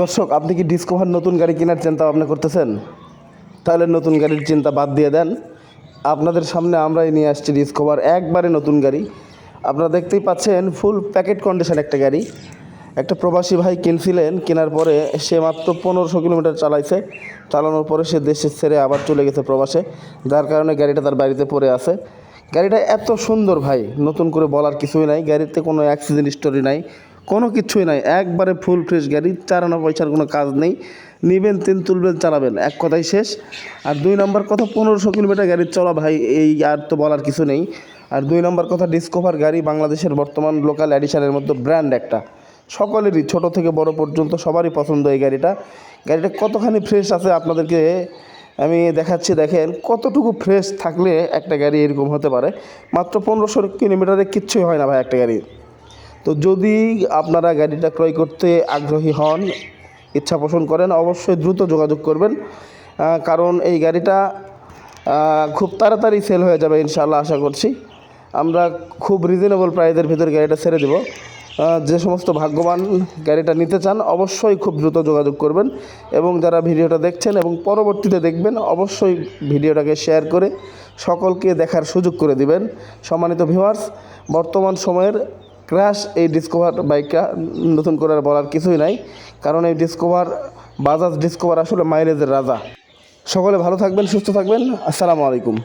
দর্শক, আপনি কি ডিসকভার নতুন গাড়ি কেনার চিন্তা ভাবনা করতেছেন? তাহলে নতুন গাড়ির চিন্তা বাদ দিয়ে দেন। আপনাদের সামনে আমরাই নিয়ে আসছি ডিসকভার একবারে নতুন গাড়ি। আপনারা দেখতেই পাচ্ছেন ফুল প্যাকেট কন্ডিশন একটা গাড়ি। একটা প্রবাসী ভাই কিনছিলেন, কেনার পরে সে মাত্র পনেরোশো কিলোমিটার চালাইছে। চালানোর পরে সে দেশে ছেড়ে আবার চলে গেছে প্রবাসে, যার কারণে গাড়িটা তার বাড়িতে পড়ে আছে। গাড়িটা এত সুন্দর ভাই, নতুন করে বলার কিছুই নাই। গাড়িতে কোনো অ্যাক্সিডেন্ট স্টোরি নাই। কোনো কিছুই নাই। একবারে ফুল ফ্রেশ গাড়ি চারানো পয়সার কোনো কাজ নেই। নিবেন, তিন তুলবেন, চালাবেন। এক কথাই শেষ। আর দুই নম্বর কথা, পনেরোশো কিলোমিটার গাড়ি চলা ভাই, এই আর তো বলার কিছু নেই। আর দুই নম্বর কথা ডিসকভার গাড়ি বাংলাদেশের বর্তমান লোকাল এডিশনের মধ্যে ব্র্যান্ড একটা। সকলেরই, ছোট থেকে বড় পর্যন্ত সবারই পছন্দ এই গাড়িটা। গাড়িটা কতখানি ফ্রেশ আছে আপনাদেরকে আমি দেখাচ্ছি, দেখেন। কতটুকু ফ্রেশ থাকলে একটা গাড়ি এরকম হতে পারে? মাত্র পনেরোশো কিলোমিটারে কিচ্ছুই হয় না ভাই একটা গাড়ি। তো যদি আপনারা গাড়িটা ক্রয় করতে আগ্রহী হন, ইচ্ছা পোষণ করেন, অবশ্যই দ্রুত যোগাযোগ করবেন কারণ এই গাড়িটা খুব তাড়াতাড়ি সেল হয়ে যাবে ইনশাআল্লাহ আশা করছি। আমরা খুব রিজনেবল প্রাইসের ভিতরে গাড়িটা ছেড়ে দেবো। যে সমস্ত ভাগ্যবান গাড়িটা নিতে চান, অবশ্যই খুব দ্রুত যোগাযোগ করবেন এবং যারা ভিডিওটা দেখছেন এবং পরবর্তীতে দেখবেন, অবশ্যই ভিডিওটাকে শেয়ার করে সকলকে দেখার সুযোগ করে দিবেন। সম্মানিত ভিউয়ার্স বর্তমান সময়ের ক্র্যাশ এই ডিসকভার বাইকটা নতুন করে বলার কিছুই নাই। কারণ এই ডিসকভার বাজাজ ডিসকভার আসলে মাইলেজের রাজা। সকলে ভালো থাকবেন, সুস্থ থাকবেন। আসসালামু আলাইকুম।